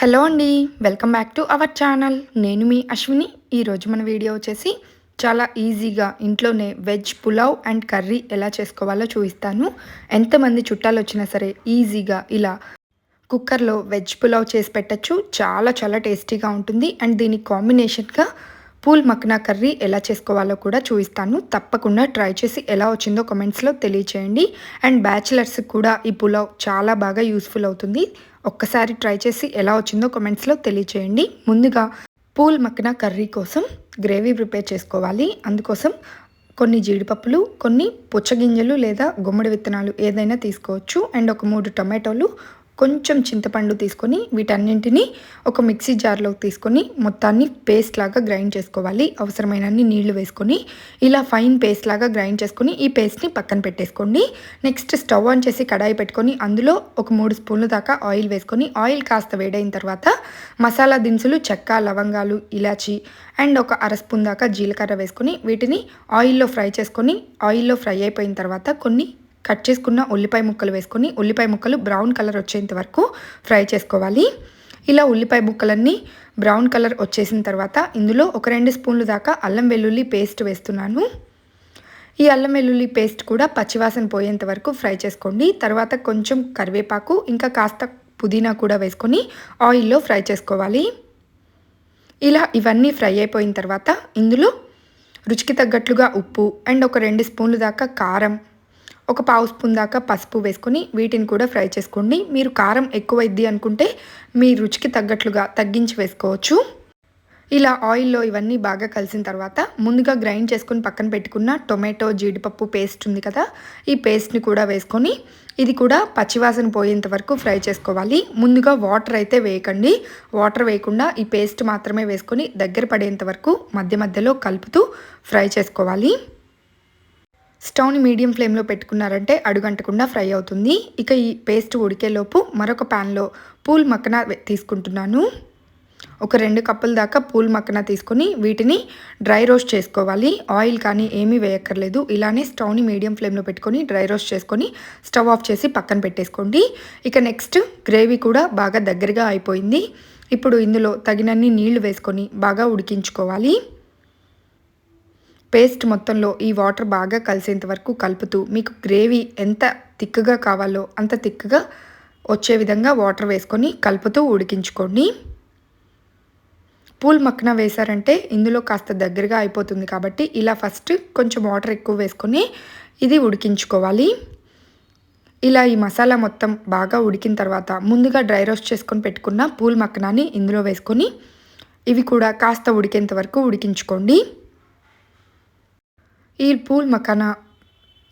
Hello అండి welcome back to our channel. నేను మీ అశ్విని. ఈరోజు మన వీడియో వచ్చేసి చాలా ఈజీగా ఇంట్లోనే వెజ్ పులావ్ అండ్ కర్రీ ఎలా చేసుకోవాలో చూపిస్తాను. ఎంతమంది చుట్టాలు వచ్చినా సరే ఈజీగా ఇలా కుక్కర్లో వెజ్ పులావ్ చేసి పెట్టచ్చు. చాలా చాలా టేస్టీగా ఉంటుంది. అండ్ దీని కాంబినేషన్గా పూల్ మక్నా కర్రీ ఎలా చేసుకోవాలో కూడా చూపిస్తాను. తప్పకుండా ట్రై చేసి ఎలా వచ్చిందో కమెంట్స్లో తెలియచేయండి. అండ్ బ్యాచిలర్స్ కూడా ఈ పులావ్ చాలా బాగా యూస్ఫుల్ అవుతుంది. ఒక్కసారి ట్రై చేసి ఎలా వచ్చిందో కమెంట్స్లో తెలియచేయండి. ముందుగా పూల్ మక్నా కర్రీ కోసం గ్రేవీ ప్రిపేర్ చేసుకోవాలి. అందుకోసం కొన్ని జీడిపప్పులు కొన్ని పుచ్చగింజలు లేదా గుమ్మడి విత్తనాలు ఏదైనా తీసుకోవచ్చు. అండ్ ఒక మూడు టమాటోలు కొంచెం చింతపండు తీసుకొని వీటన్నింటినీ ఒక మిక్సీ జార్లోకి తీసుకొని మొత్తాన్ని పేస్ట్ లాగా గ్రైండ్ చేసుకోవాలి. అవసరమైనన్ని నీళ్ళు వేసుకొని ఇలా ఫైన్ పేస్ట్ లాగా గ్రైండ్ చేసుకొని ఈ పేస్ట్ని పక్కన పెట్టేసుకోండి. నెక్స్ట్ స్టవ్ ఆన్ చేసి కడాయి పెట్టుకొని అందులో ఒక మూడు స్పూన్లు దాకా ఆయిల్ వేసుకొని ఆయిల్ కాస్త వేడైన తర్వాత మసాలా దినుసులు చెక్క లవంగాలు ఇలాచి అండ్ ఒక అర స్పూన్ దాకా జీలకర్ర వేసుకొని వీటిని ఆయిల్లో ఫ్రై చేసుకొని ఆయిల్లో ఫ్రై అయిపోయిన తర్వాత కొన్ని కట్ చేసుకున్న ఉల్లిపాయ ముక్కలు వేసుకొని ఉల్లిపాయ ముక్కలు బ్రౌన్ కలర్ వచ్చేంత వరకు ఫ్రై చేసుకోవాలి. ఇలా ఉల్లిపాయ ముక్కలన్నీ బ్రౌన్ కలర్ వచ్చేసిన తర్వాత ఇందులో ఒక రెండు స్పూన్లు దాకా అల్లం వెల్లుల్లి పేస్ట్ వేస్తున్నాను. ఈ అల్లం వెల్లుల్లి పేస్ట్ కూడా పచ్చివాసన పోయేంత వరకు ఫ్రై చేసుకోండి. తర్వాత కొంచెం కరివేపాకు ఇంకా కాస్త పుదీనా కూడా వేసుకొని ఆయిల్లో ఫ్రై చేసుకోవాలి. ఇలా ఇవన్నీ ఫ్రై అయిపోయిన తర్వాత ఇందులో రుచికి తగ్గట్లుగా ఉప్పు అండ్ ఒక రెండు స్పూన్లు దాకా కారం ఒక పావు స్పూన్ దాకా పసుపు వేసుకొని వీటిని కూడా ఫ్రై చేసుకోండి. మీరు కారం ఎక్కువైద్ది అనుకుంటే మీ రుచికి తగ్గట్లుగా తగ్గించి వేసుకోవచ్చు. ఇలా ఆయిల్లో ఇవన్నీ బాగా కలిసిన తర్వాత ముందుగా గ్రైండ్ చేసుకొని పక్కన పెట్టుకున్న టొమాటో జీడిపప్పు పేస్ట్ ఉంది కదా ఈ పేస్ట్ని కూడా వేసుకొని ఇది కూడా పచ్చివాసన పోయేంత వరకు ఫ్రై చేసుకోవాలి. ముందుగా వాటర్ అయితే వేయకండి. వాటర్ వేయకుండా ఈ పేస్ట్ మాత్రమే వేసుకొని దగ్గర పడేంత వరకు మధ్య మధ్యలో కలుపుతూ ఫ్రై చేసుకోవాలి. స్టవ్ని మీడియం ఫ్లేమ్లో పెట్టుకున్నారంటే అడుగంటకుండా ఫ్రై అవుతుంది. ఇక ఈ పేస్ట్ ఉడికేలోపు మరొక ప్యాన్లో పూల్ మక్కన తీసుకుంటున్నాను. ఒక రెండు కప్పుల దాకా పూల్ మక్కన తీసుకొని వీటిని డ్రై రోస్ట్ చేసుకోవాలి. ఆయిల్ కానీ ఏమీ వేయక్కర్లేదు. ఇలానే స్టవ్ని మీడియం ఫ్లేమ్లో పెట్టుకొని డ్రై రోస్ట్ చేసుకొని స్టవ్ ఆఫ్ చేసి పక్కన పెట్టేసుకోండి. ఇక నెక్స్ట్ గ్రేవీ కూడా బాగా దగ్గరగా అయిపోయింది. ఇప్పుడు ఇందులో తగినన్ని నీళ్ళు వేసుకొని బాగా ఉడికించుకోవాలి. పేస్ట్ మొత్తంలో ఈ వాటర్ బాగా కలిసేంత వరకు కలుపుతూ మీకు గ్రేవీ ఎంత తిక్కుగా కావాలో అంత తిక్కుగా వచ్చే విధంగా వాటర్ వేసుకొని కలుపుతూ ఉడికించుకోండి. పూల్ మక్కన వేశారంటే ఇందులో కాస్త దగ్గరగా అయిపోతుంది కాబట్టి ఇలా ఫస్ట్ కొంచెం వాటర్ ఎక్కువ వేసుకొని ఇది ఉడికించుకోవాలి. ఇలా ఈ మసాలా మొత్తం బాగా ఉడికిన తర్వాత ముందుగా డ్రై రోస్ట్ చేసుకొని పెట్టుకున్న పూల్ మక్కనాన్ని ఇందులో వేసుకొని ఇవి కూడా కాస్త ఉడికేంత వరకు ఉడికించుకోండి. ఈ పూల్ మకానా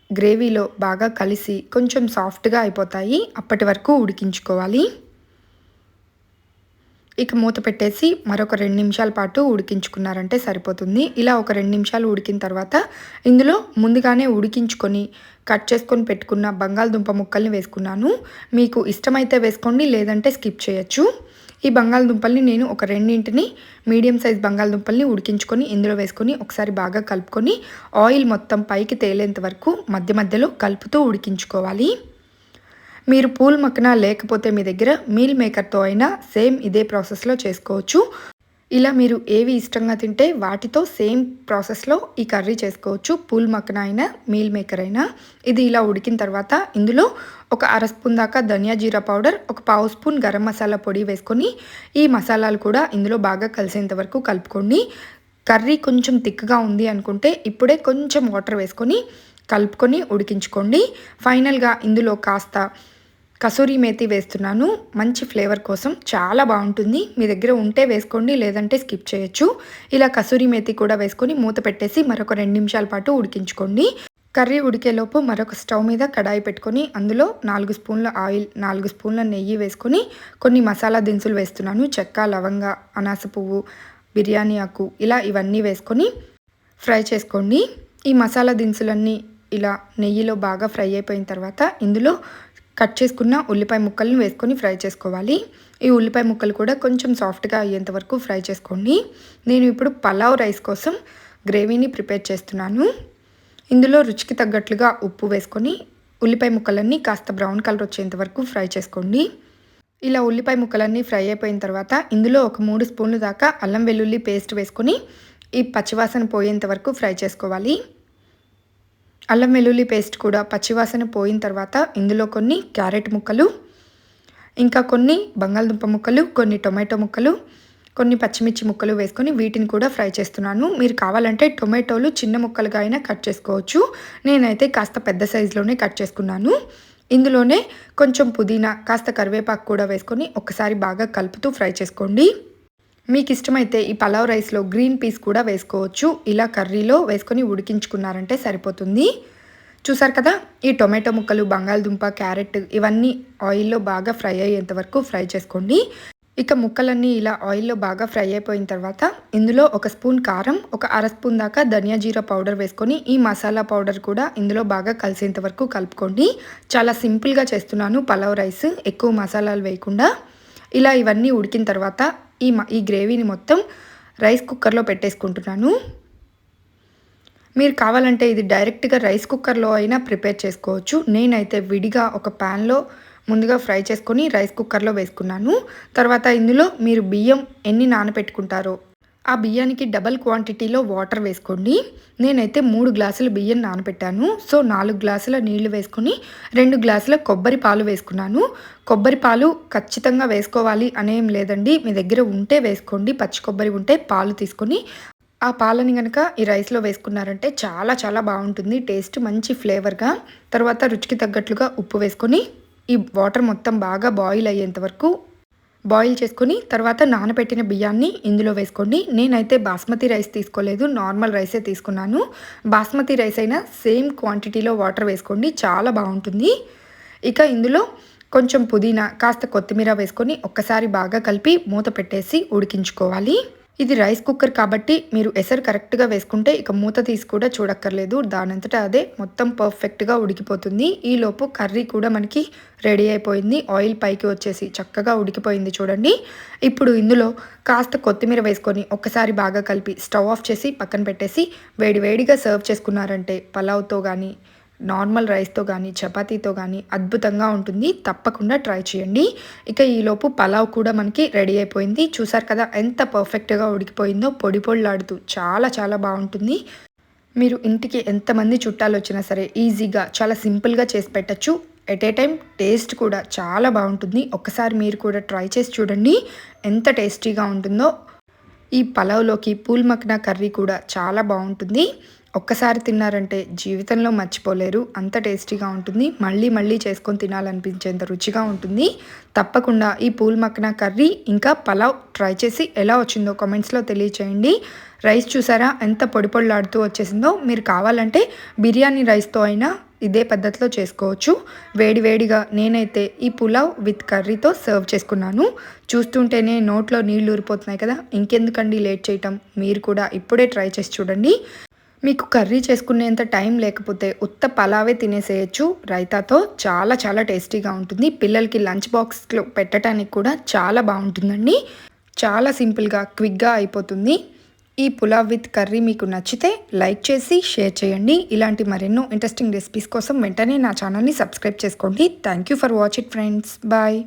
గ్రేవీలో బాగా కలిసి కొంచెం సాఫ్ట్గా అయిపోతాయి. అప్పటి వరకు ఉడికించుకోవాలి. ఇక మూత పెట్టేసి మరొక రెండు నిమిషాల పాటు ఉడికించుకున్నారంటే సరిపోతుంది. ఇలా ఒక రెండు నిమిషాలు ఉడికిన తర్వాత ఇందులో ముందుగానే ఉడికించుకొని కట్ చేసుకొని పెట్టుకున్న బంగాళదుంప ముక్కల్ని వేసుకున్నాను. మీకు ఇష్టమైతే వేసుకోండి లేదంటే స్కిప్ చేయొచ్చు. ఈ బంగాళదుంపల్ని నేను ఒక రెండింటిని మీడియం సైజ్ బంగాళదుంపల్ని ఉడికించుకొని ఇందులో వేసుకొని ఒకసారి బాగా కలుపుకొని ఆయిల్ మొత్తం పైకి తేలేంత వరకు మధ్య మధ్యలో కలుపుతూ ఉడికించుకోవాలి. మీరు పూల్ మక్కన లేకపోతే మీ దగ్గర మీల్ మేకర్తో అయినా సేమ్ ఇదే ప్రాసెస్లో చేసుకోవచ్చు. ఇలా మీరు ఏవి ఇష్టంగా తింటే వాటితో సేమ్ ప్రాసెస్లో ఈ కర్రీ చేసుకోవచ్చు. పూల్ మక్కన అయినా మీల్ మేకర్ అయినా. ఇది ఇలా ఉడికిన తర్వాత ఇందులో ఒక అర స్పూన్ దాకా ధనియా జీరా పౌడర్ ఒక పావు స్పూన్ గరం మసాలా పొడి వేసుకొని ఈ మసాలాలు కూడా ఇందులో బాగా కలిసేంత వరకు కలుపుకోండి. కర్రీ కొంచెం థిక్గా ఉంది అనుకుంటే ఇప్పుడే కొంచెం వాటర్ వేసుకొని కలుపుకొని ఉడికించుకోండి. ఫైనల్గా ఇందులో కాస్త కసూరి మేతి వేస్తున్నాను. మంచి ఫ్లేవర్ కోసం చాలా బాగుంటుంది. మీ దగ్గర ఉంటే వేసుకోండి లేదంటే స్కిప్ చేయొచ్చు. ఇలా కసూరి మేతి కూడా వేసుకొని మూత పెట్టేసి మరొక రెండు నిమిషాల పాటు ఉడికించుకోండి. కర్రీ ఉడికేలోపు మరొక స్టవ్ మీద కడాయి పెట్టుకొని అందులో నాలుగు స్పూన్ల ఆయిల్ నాలుగు స్పూన్ల నెయ్యి వేసుకొని కొన్ని మసాలా దినుసులు వేస్తున్నాను. చెక్క లవంగ అనాస పువ్వు బిర్యానీ ఆకు ఇలా ఇవన్నీ వేసుకొని ఫ్రై చేసుకోండి. ఈ మసాలా దినుసులన్నీ ఇలా నెయ్యిలో బాగా ఫ్రై అయిపోయిన తర్వాత ఇందులో కట్ చేసుకున్న ఉల్లిపాయ ముక్కలను వేసుకొని ఫ్రై చేసుకోవాలి. ఈ ఉల్లిపాయ ముక్కలు కూడా కొంచెం సాఫ్ట్గా అయ్యేంత వరకు ఫ్రై చేసుకోండి. నేను ఇప్పుడు పలావ్ రైస్ కోసం గ్రేవీని ప్రిపేర్ చేస్తున్నాను. ఇందులో రుచికి తగ్గట్లుగా ఉప్పు వేసుకొని ఉల్లిపాయ ముక్కలన్నీ కాస్త బ్రౌన్ కలర్ వచ్చేంత వరకు ఫ్రై చేసుకోండి. ఇలా ఉల్లిపాయ ముక్కలన్నీ ఫ్రై అయిపోయిన తర్వాత ఇందులో ఒక మూడు స్పూన్లు దాకా అల్లం వెల్లుల్లి పేస్ట్ వేసుకొని ఈ పచ్చివాసన పోయేంత వరకు ఫ్రై చేసుకోవాలి. అల్లం వెల్లుల్లి పేస్ట్ కూడా పచ్చివాసన పోయిన తర్వాత ఇందులో కొన్ని క్యారెట్ ముక్కలు ఇంకా కొన్ని బంగాళదుంప ముక్కలు కొన్ని టొమాటో ముక్కలు కొన్ని పచ్చిమిర్చి ముక్కలు వేసుకొని వీటిని కూడా ఫ్రై చేస్తున్నాను. మీరు కావాలంటే టొమాటోలు చిన్న ముక్కలుగా అయినా కట్ చేసుకోవచ్చు. నేనైతే కాస్త పెద్ద సైజులోనే కట్ చేసుకున్నాను. ఇందులోనే కొంచెం పుదీనా కాస్త కరివేపాకు కూడా వేసుకొని ఒకసారి బాగా కలుపుతూ ఫ్రై చేసుకోండి. మీకు ఇష్టమైతే ఈ పలావ్ రైస్లో గ్రీన్ పీస్ కూడా వేసుకోవచ్చు. ఇలా కర్రీలో వేసుకొని ఉడికించుకున్నారంటే సరిపోతుంది. చూసారు కదా? ఈ టొమాటో ముక్కలు బంగాళదుంప క్యారెట్ ఇవన్నీ ఆయిల్లో బాగా ఫ్రై అయ్యేంత వరకు ఫ్రై చేసుకోండి. ఇక ముక్కలన్నీ ఇలా ఆయిల్లో బాగా ఫ్రై అయిపోయిన తర్వాత ఇందులో ఒక స్పూన్ కారం ఒక అర స్పూన్ దాకా ధనియా జీరా పౌడర్ వేసుకొని ఈ మసాలా పౌడర్ కూడా ఇందులో బాగా కలిసేంత వరకు కలుపుకోండి. చాలా సింపుల్గా చేస్తున్నాను పలావ్ రైస్ ఎక్కువ మసాలాలు వేయకుండా. ఇలా ఇవన్నీ ఉడికిన తర్వాత ఈ ఈ గ్రేవీని మొత్తం రైస్ కుక్కర్లో పెట్టేసుకుంటున్నాను. మీరు కావాలంటే ఇది డైరెక్ట్గా రైస్ కుక్కర్లో అయినా ప్రిపేర్ చేసుకోవచ్చు. నేనైతే విడిగా ఒక ప్యాన్లో ముందుగా ఫ్రై చేసుకొని రైస్ కుక్కర్లో వేసుకున్నాను. తర్వాత ఇందులో మీరు బియ్యం ఎన్ని నానబెట్టుకుంటారో ఆ బియ్యానికి డబల్ క్వాంటిటీలో వాటర్ వేసుకోండి నేనైతే మూడు గ్లాసుల బియ్యం నానబెట్టాను. సో నాలుగు గ్లాసుల నీళ్ళు వేసుకుని రెండు గ్లాసుల కొబ్బరి పాలు వేసుకున్నాను. కొబ్బరి పాలు ఖచ్చితంగా వేసుకోవాలి అనేం లేదండి. మీ దగ్గర ఉంటే వేసుకోండి. పచ్చి కొబ్బరి ఉంటే పాలు తీసుకొని ఆ పాలని కనుక ఈ రైస్లో వేసుకున్నారంటే చాలా చాలా బాగుంటుంది. టేస్ట్ మంచి ఫ్లేవర్గా తర్వాత రుచికి తగ్గట్లుగా ఉప్పు వేసుకొని ఈ వాటర్ మొత్తం బాగా బాయిల్ అయ్యేంత వరకు బాయిల్ చేసుకొని తర్వాత నానబెట్టిన బియ్యాన్ని ఇందులో వేసుకోండి. నేనైతే బాస్మతి రైస్ తీసుకోలేదు. నార్మల్ రైసే తీసుకున్నాను. బాస్మతి రైస్ అయినా సేమ్ క్వాంటిటీలో వాటర్ వేసుకోండి. చాలా బాగుంటుంది. ఇక ఇందులో కొంచెం పుదీనా కాస్త కొత్తిమీర వేసుకొని ఒక్కసారి బాగా కలిపి మూత పెట్టేసి ఉడికించుకోవాలి. ఇది రైస్ కుక్కర్ కాబట్టి మీరు ఎసరు కరెక్ట్గా వేసుకుంటే ఇక మూత తీసి కూడా చూడక్కర్లేదు. దానంతటా అదే మొత్తం పర్ఫెక్ట్గా ఉడికిపోతుంది. ఈలోపు కర్రీ కూడా మనకి రెడీ అయిపోయింది. ఆయిల్ పైకి వచ్చేసి చక్కగా ఉడికిపోయింది చూడండి. ఇప్పుడు ఇందులో కాస్త కొత్తిమీర వేసుకొని ఒక్కసారి బాగా కలిపి స్టవ్ ఆఫ్ చేసి పక్కన పెట్టేసి వేడి వేడిగా సర్వ్ చేసుకున్నారంటే పలావ్తో కానీ నార్మల్ రైస్తో కానీ చపాతీతో కానీ అద్భుతంగా ఉంటుంది. తప్పకుండా ట్రై చేయండి. ఇక ఈలోపు పలావ్ కూడా మనకి రెడీ అయిపోయింది. చూసారు కదా ఎంత పర్ఫెక్ట్గా ఉడికిపోయిందో. పొడి పొడిలాడుతూ చాలా చాలా బాగుంటుంది. మీరు ఇంటికి ఎంతమంది చుట్టాలు వచ్చినా సరే ఈజీగా చాలా సింపుల్గా చేసి పెట్టచ్చు. ఎట్ ఏ టైం టేస్ట్ కూడా చాలా బాగుంటుంది. ఒక్కసారి మీరు కూడా ట్రై చేసి చూడండి. ఎంత టేస్టీగా ఉంటుందో. ఈ పలావ్లోకి పూల్ మక్నా కర్రీ కూడా చాలా బాగుంటుంది. ఒక్కసారి తిన్నారంటే జీవితంలో మర్చిపోలేరు. అంత టేస్టీగా ఉంటుంది. మళ్ళీ మళ్ళీ చేసుకొని తినాలనిపించేంత రుచిగా ఉంటుంది. తప్పకుండా ఈ పూల్ మక్కన కర్రీ ఇంకా పలావ్ ట్రై చేసి ఎలా వచ్చిందో కామెంట్స్లో తెలియచేయండి. రైస్ చూసారా? ఎంత పొడి పొడిలాడుతూ వచ్చేసిందో. మీరు కావాలంటే బిర్యానీ రైస్తో అయినా ఇదే పద్ధతిలో చేసుకోవచ్చు. వేడివేడిగా నేనైతే ఈ పులావ్ విత్ కర్రీతో సర్వ్ చేసుకున్నాను. చూస్తుంటేనే నోట్లో నీళ్ళు ఊరిపోతున్నాయి కదా. ఇంకెందుకండి లేట్ చేయటం? మీరు కూడా ఇప్పుడే ట్రై చేసి చూడండి. మీకు కర్రీ చేసుకునేంత టైం లేకపోతే ఉత్త పలావే తినేసేయచ్చు. రైతాతో చాలా చాలా టేస్టీగా ఉంటుంది. పిల్లలకి లంచ్ బాక్స్లో పెట్టడానికి కూడా చాలా బాగుంటుందండి. చాలా సింపుల్గా క్విక్గా అయిపోతుంది. ఈ పులావ్ విత్ కర్రీ మీకు నచ్చితే లైక్ చేసి షేర్ చేయండి. ఇలాంటి మరెన్నో ఇంట్రెస్టింగ్ రెసిపీస్ కోసం వెంటనే నా ఛానల్ని సబ్స్క్రైబ్ చేసుకోండి. Thank you for watch it friends. Bye.